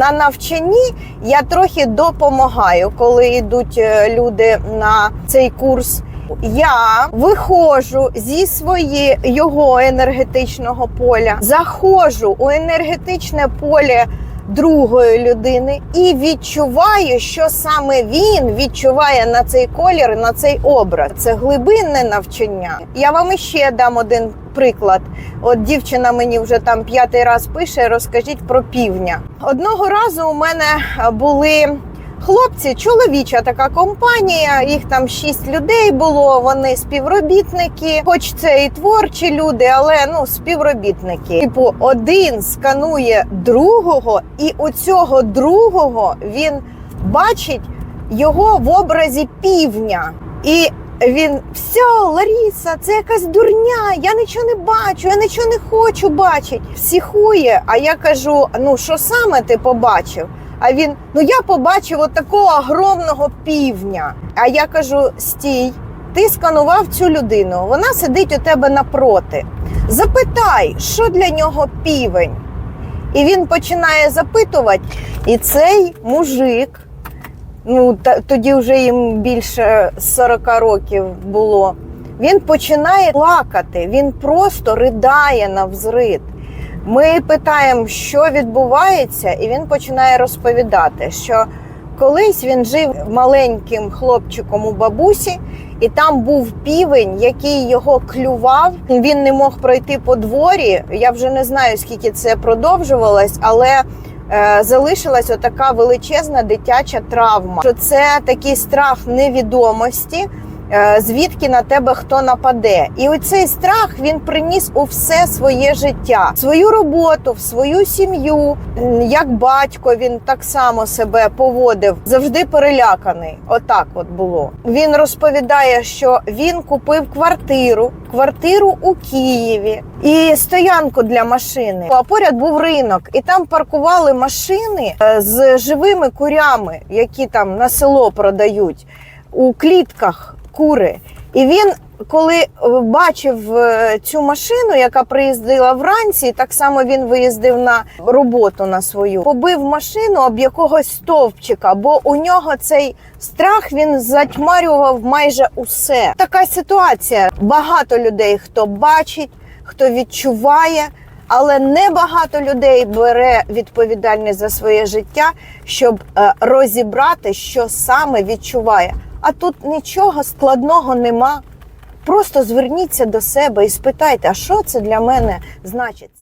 На навчанні я трохи допомагаю, коли йдуть е, люди на цей курс. Я виходжу зі своє його енергетичного поля, заходжу у енергетичне поле другої людини і відчуваю, що саме він відчуває на цей колір, на цей образ. Це глибинне навчання. Я вам іще дам один приклад. От дівчина мені вже там п'ятий раз пише, розкажіть про півня. Одного разу у мене були. Хлопці, чоловіча така компанія, їх там шість людей було. Вони співробітники, хоч це і творчі люди, але ну співробітники. Типу, один сканує другого, і у цього другого він бачить його в образі півня. І він все, Ларіса, це якась дурня. Я нічого не бачу, я нічого не хочу бачити. Психує. А я кажу: ну що саме ти побачив? А він, ну я побачив от такого огромного півня. А я кажу: стій, ти сканував цю людину, вона сидить у тебе напроти. Запитай, що для нього півень. І він починає запитувати, і цей мужик, ну тоді вже їм більше 40 років було. Він починає плакати, він просто ридає на взрид. Ми питаємо, що відбувається, і він починає розповідати, що колись він жив маленьким хлопчиком у бабусі, і там був півень, який його клював. Він не мог пройти по дворі. Я вже не знаю, скільки це продовжувалось, але залишилась отака величезна дитяча травма. Що це такий страх невідомості. Е, Звідки на тебе хто нападе, і оцей страх він приніс у все своє життя, свою роботу, в свою сім'ю. Як батько він так само себе поводив, завжди переляканий. Отак от було. Він розповідає, що він купив квартиру, квартиру у Києві і стоянку для машини. А поряд був ринок, і там паркували машини е, з живими курями, які там на село продають у клітках кури. І він, коли е, бачив е, цю машину, яка приїздила вранці, так само він виїздив на роботу на свою, побив машину об якогось стовпчика, бо у нього цей страх він затьмарював майже усе. Така ситуація. Багато людей, хто бачить, хто відчуває. Але небагато людей бере відповідальність за своє життя, щоб е, розібрати, що саме відчуває. А тут нічого складного нема. Просто зверніться до себе і спитайте, а що це для мене значить?